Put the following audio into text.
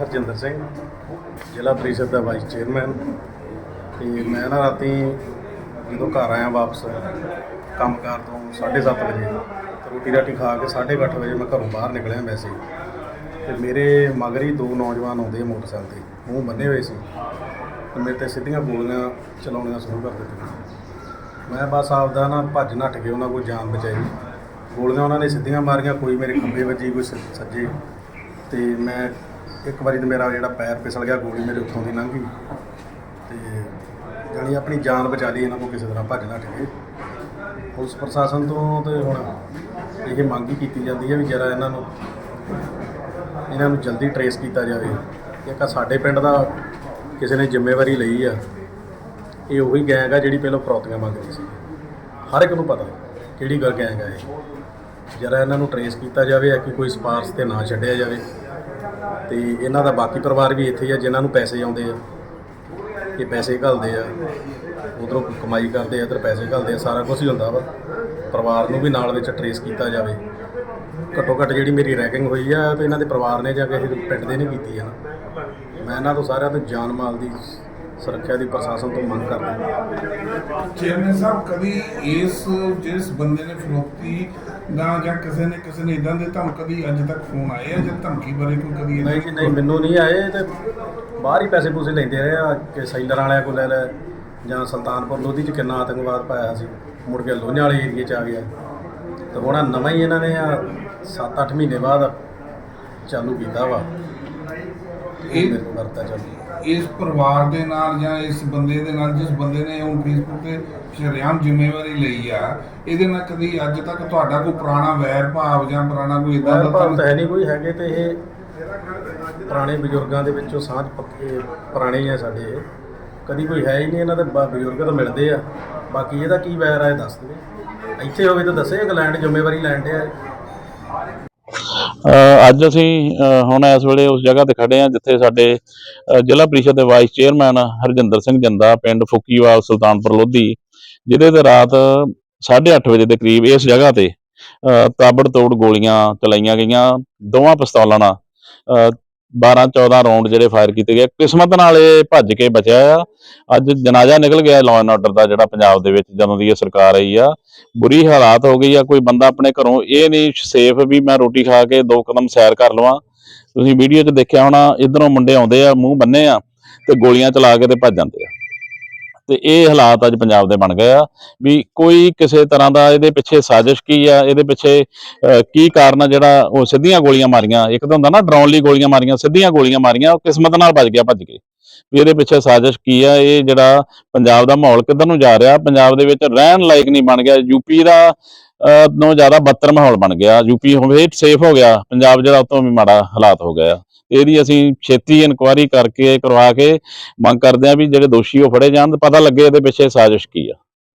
ਹਰਜਿੰਦਰ ਸਿੰਘ, ਜ਼ਿਲ੍ਹਾ ਪ੍ਰੀਸ਼ਦ ਦਾ vice chairman ਤੇ ਮੈਂ ਨਾ ਰਾਤੀ ਜਦੋਂ ਘਰ ਆਇਆ ਵਾਪਸ, ਕੰਮਕਾਰ ਤੋਂ 7:30 ਵਜੇ ਤੇ ਰੋਟੀ ਰਾਟੀ ਖਾ ਕੇ 8:30 ਵਜੇ ਮੈਂ ਘਰੋਂ ਬਾਹਰ ਨਿਕਲਿਆ ਵੈਸੇ ਤੇ ਮੇਰੇ ਮਗਰ ਹੀ ਦੋ ਨੌਜਵਾਨ ਆਉਂਦੇ ਮੋਟਰਸਾਈਕਲ ਤੇ, ਮੂੰਹ ਬੰਨੇ ਹੋਏ ਸੀ। ਤੇ ਮੇਰੇ ਤੇ ਸਿੱਧੀਆਂ ਗੋਲੀਆਂ ਚਲਾਉਣੀਆਂ ਸ਼ੁਰੂ ਕਰ ਦਿੱਤੀਆਂ। ਮੈਂ ਬਸ ਆਪਦਾ ਨਾ ਭੱਜ ਨੱਠ ਕੇ ਉਹਨਾਂ ਕੋਲ ਜਾਨ ਬਚਾਈ। ਗੋਲੀਆਂ ਉਹਨਾਂ ਨੇ ਸਿੱਧੀਆਂ ਮਾਰੀਆਂ, ਕੋਈ ਮੇਰੇ ਖੱਬੇ ਵੱਜੀ, ਕੋਈ ਸ- ਸੱਜੇ। ਤੇ ਮੈਂ ਇੱਕ ਵਾਰੀ ਤੇ ਮੇਰਾ ਜਿਹੜਾ ਪੈਰ ਫਿਸਲ ਗਿਆ, ਗੋਲੀ ਮੇਰੇ ਉੱਤੋਂ ਦੀ ਲੰਘ ਗਈ। ਤੇ ਜਾਣੀ ਆਪਣੀ ਜਾਨ ਬਚਾ ਲਈ, ਇਹਨਾਂ ਕੋਲ ਕਿਸੇ ਤਰ੍ਹਾਂ ਭੱਜ ਨੱਠ ਕੇ ਪੁਲਿਸ ਪ੍ਰਸ਼ਾਸਨ ਤੋਂ ਤੇ ਹੁਣ ਇਹ ਮੰਗ ਹੀ ਕੀਤੀ ਜਾਂਦੀ ਹੈ ਵੀ ਜਰਾ ਇਹਨਾਂ ਨੂੰ ਇਹਨਾਂ ਨੂੰ ਜਲਦੀ ਟਰੇਸ ਕੀਤਾ ਜਾਵੇ। ਇੱਕ ਆਹ ਸਾਡੇ ਪਿੰਡ ਦਾ ਕਿਸੇ ਨੇ ਜ਼ਿੰਮੇਵਾਰੀ ਲਈ ਆ। ਇਹ ਉਹੀ ਗੈਂਗ ਆ ਜਿਹੜੀ ਪਹਿਲਾਂ ਫਰੌਤੀਆਂ ਮੰਗਦੀ ਸੀ। ਹਰ ਇੱਕ ਨੂੰ ਪਤਾ ਕਿਹੜੀ ਗੱਲ ਗੈਂਗ ਆ ਇਹ। ਜਰਾ ਇਹਨਾਂ ਨੂੰ ਟਰੇਸ ਕੀਤਾ ਜਾਵੇ ਕਿ ਕੋਈ ਸਪਾਰਸ ਤੇ ਨਾ ਛੱਡਿਆ ਜਾਵੇ। ਤੇ ਇਹਨਾਂ ਦਾ ਬਾਕੀ ਪਰਿਵਾਰ ਵੀ ਇੱਥੇ ਹੀ ਆ, ਜਿਨ੍ਹਾਂ ਨੂੰ ਪੈਸੇ ਆਉਂਦੇ ਆ। ਇਹ ਪੈਸੇ ਘੱਲਦੇ ਆ। ਉਧਰੋਂ ਕਮਾਈ ਕਰਦੇ ਆ, ਇੱਧਰ ਪੈਸੇ ਘੱਲਦੇ ਆ, ਸਾਰਾ ਕੁਝ ਹੀ ਹੁੰਦਾ ਵਾ। ਪਰਿਵਾਰ ਨੂੰ ਵੀ ਨਾਲ ਵਿੱਚ ਟਰੇਸ ਕੀਤਾ ਜਾਵੇ। ਘੱਟੋ ਘੱਟ ਜਿਹੜੀ ਮੇਰੀ ਰੈਕਿੰਗ ਹੋਈ ਆ, ਤੇ ਇਹਨਾਂ ਦੇ ਪਰਿਵਾਰ ਨੇ ਜਾਂ ਕਿਸੇ ਪਿੰਡ ਦੇ ਨੇ ਕੀਤੀ ਆ ਨਾ। ਮੈਂ ਇਹਨਾਂ ਤੋਂ ਸਾਰਿਆਂ ਤੋਂ ਜਾਨ ਮਾਲ ਦੀ ਸੁਰੱਖਿਆ ਦੀ ਪ੍ਰਸ਼ਾਸਨ ਤੋਂ ਮੰਗ ਕਰਦਾ ਚੇਅਰਮੈਨ ਸਾਹਿਬ ਕਦੀ ਇਸ ਜਿਸ ਬੰਦੇ ਨੇ ਫਰੋਖਤੀ ਦਾ ਜਾਂ ਕਿਸੇ ਨੇ ਕਿਸੇ ਨੇ ਇਦਾਂ ਦੇ ਤੁਹਾਨੂੰ ਕਦੀ ਅੱਜ ਤੱਕ ਫੋਨ ਆਏ ਆ ਜਾਂ ਧਮਕੀ ਬਾਰੇ ਕੋਈ ਕਦੀ ਨਹੀਂ ਜੀ ਨਹੀਂ ਮੈਨੂੰ ਨਹੀਂ ਆਏ ਤੇ ਬਾਹਰ ਹੀ ਪੈਸੇ ਪੂਸੇ ਲੈਂਦੇ ਰਹੇ ਆ ਕਿ ਸੈਲਰ ਵਾਲਿਆਂ ਕੋਲ ਲੈ ਲੈ ਜਾਂ ਸੁਲਤਾਨਪੁਰ ਲੋਧੀ ਚ ਕਿੰਨਾ ਆਤੰਕਵਾਦ ਪਾਇਆ ਸੀ ਮੁੜ ਕੇ ਲੋਹੀਆਂ ਵਾਲੇ ਏਰੀਏ ਚ ਆ ਗਿਆ। ਤੇ ਹੁਣ ਨਵਾਂ ਹੀ ਇਹਨਾਂ ਨੇ ਆ 7-8 ਮਹੀਨੇ ਬਾਅਦ ਚਾਲੂ ਕੀਤਾ ਵਾ। ਇਹ ਵਰਤਾ ਚਾਲੂ। ਇਸ ਪਰਿਵਾਰ ਦੇ ਨਾਲ ਜਾਂ ਇਸ ਬੰਦੇ ਦੇ ਨਾਲ ਜਿਸ ਬੰਦੇ ਨੇ ਉਹ ਫੇਸਬੁੱਕ ਤੇ ਸ਼ਰੇਆਮ ਜ਼ਿੰਮੇਵਾਰੀ ਲਈ ਆ ਇਹਦੇ ਨਾਲ ਕਦੀ ਅੱਜ ਤੱਕ ਤੁਹਾਡਾ ਕੋਈ ਪੁਰਾਣਾ ਵੈਰ ਭਾਵ ਜਾਂ ਪੁਰਾਣਾ ਕੋਈ ਇਦਾਂ ਦਾ ਭਾਵ ਤਾਂ ਨਹੀਂ ਕੋਈ ਹੈਗੇ ਤੇ ਇਹ ਪੁਰਾਣੇ ਬਜ਼ੁਰਗਾਂ ਦੇ ਵਿੱਚੋਂ ਸਾਂਝ ਪੱਕੇ ਪੁਰਾਣੇ ਆ ਸਾਡੇ ਕਦੀ ਕੋਈ ਹੈ ਹੀ ਨਹੀਂ ਇਹਨਾਂ ਦੇ ਬਜ਼ੁਰਗ ਤਾਂ ਮਿਲਦੇ ਆ। ਬਾਕੀ ਇਹਦਾ ਕੀ ਵੈਰ ਆ ਇਹ ਦੱਸ ਦਿਓ। ਇੱਥੇ ਹੋਵੇ ਤਾਂ ਦੱਸੇ ਇੰਗਲੈਂਡ ਜ਼ਿੰਮੇਵਾਰੀ ਲੈਣ ਡਿਆ ਹੈ ਅ, ਅੱਜ ਅਸੀਂ ਹੁਣ ਇਸ ਵੇਲੇ ਉਸ ਜਗ੍ਹਾ ਤੇ ਖੜੇ ਹਾਂ ਜਿੱਥੇ ਸਾਡੇ ਜ਼ਿਲ੍ਹਾ ਪ੍ਰੀਸ਼ਦ ਦੇ ਵਾਈਸ ਚੇਅਰਮੈਨ ਹਰਜਿੰਦਰ ਸਿੰਘ ਜੰਦਾ, ਪਿੰਡ ਫੁੱਕੀਵਾਲ, ਸੁਲਤਾਨਪੁਰ ਲੋਧੀ, ਜਿਹਦੇ ਤੇ ਰਾਤ 8:30 ਵਜੇ ਦੇ ਕਰੀਬ ਇਸ ਜਗ੍ਹਾ ਤੇ ਤਾਬੜ ਤੋੜ ਗੋਲੀਆਂ ਚਲਾਈਆਂ ਗਈਆਂ, ਦੋਵਾਂ ਪਿਸਤੌਲਾਂ ਨਾਲ। 12 14 ਰਾਉਂਡ ਜਿਹੜੇ ਫਾਇਰ ਕੀਤੇ ਗਏ। ਕਿਸਮਤ ਨਾਲ ਇਹ ਭੱਜ ਕੇ ਬਚਿਆ ਆ। ਅੱਜ ਜਨਾਜ਼ਾ ਨਿਕਲ ਗਿਆ ਲਾਅ ਐਂਡ ਆਰਡਰ ਦਾ, ਜਿਹੜਾ ਪੰਜਾਬ ਦੇ ਵਿੱਚ ਜਦੋਂ ਦੀ ਇਹ ਸਰਕਾਰ ਆਈ ਆ। ਬੁਰੀ ਹਾਲਾਤ ਹੋ ਗਈ ਆ, ਕੋਈ ਬੰਦਾ ਆਪਣੇ ਘਰੋਂ ਇਹ ਨਹੀਂ ਸੇਫ ਵੀ ਮੈਂ ਰੋਟੀ ਖਾ ਕੇ ਦੋ ਕਦਮ ਸੈਰ ਕਰ ਲਵਾਂ। ਤੁਸੀਂ ਵੀਡੀਓ 'ਚ ਦੇਖਿਆ ਹੋਣਾ, ਇਧਰੋਂ ਮੁੰਡੇ ਆਉਂਦੇ ਆ, ਮੂੰਹ ਬੰਨੇ ਆ ਤੇ ਗੋਲੀਆਂ ਚਲਾ ਕੇ ਤੇ ਭੱਜ ਜਾਂਦੇ ਆ। ਤੇ ਇਹ ਹਾਲਾਤ ਅੱਜ ਪੰਜਾਬ ਦੇ ਬਣ ਗਏ ਆ ਵੀ ਕੋਈ ਕਿਸੇ ਤਰ੍ਹਾਂ ਦਾ ਇਹਦੇ ਪਿੱਛੇ ਸਾਜ਼ਿਸ਼ ਕੀ ਆ ਇਹਦੇ ਪਿੱਛੇ ਅਹ, ਕੀ ਕਾਰਨ ਆ ਜਿਹੜਾ ਉਹ ਸਿੱਧੀਆਂ ਗੋਲੀਆਂ ਮਾਰੀਆਂ ਇੱਕ ਤਾਂ ਹੁੰਦਾ ਨਾ ਡਰਾਉਣ ਲਈ ਗੋਲੀਆਂ ਮਾਰੀਆਂ ਸਿੱਧੀਆਂ ਗੋਲੀਆਂ ਮਾਰੀਆਂ ਉਹ ਕਿਸਮਤ ਨਾਲ ਬਚ ਗਿਆ ਭੱਜ ਕੇ ਵੀ ਇਹਦੇ ਪਿੱਛੇ ਸਾਜ਼ਿਸ਼ ਕੀ ਆ ਇਹ ਜਿਹੜਾ ਪੰਜਾਬ ਦਾ ਮਾਹੌਲ ਕਿੱਧਰ ਨੂੰ ਜਾ ਰਿਹਾ ਪੰਜਾਬ ਦੇ ਵਿੱਚ ਰਹਿਣ ਲਾਇਕ ਨਹੀਂ ਬਣ ਗਿਆ ਯੂਪੀ ਦਾ ਅਹ, ਨੂੰ ਜ਼ਿਆਦਾ ਬੱਤਰ ਮਾਹੌਲ ਬਣ ਗਿਆ ਯੂਪੀ ਹੋਵੇ ਸੇਫ ਹੋ ਗਿਆ ਪੰਜਾਬ ਜਿਹੜਾ ਉਤੋਂ ਵੀ ਮਾੜਾ ਹਾਲਾਤ ਹੋ ਗਿਆ ਇਹਦੀ ਅਸੀਂ ਛੇਤੀ ਇਨਕੁਆਇਰੀ ਕਰਕੇ ਕਰਵਾ ਕੇ ਮੰਗ ਕਰਦੇ ਆ ਵੀ ਜਿਹੜੇ ਦੋਸ਼ੀ ਉਹ ਫੜੇ ਜਾਣ, ਤੇ ਪਤਾ ਲੱਗੇ ਇਹਦੇ ਪਿੱਛੇ ਸਾਜ਼ਿਸ਼ ਕੀ ਆ।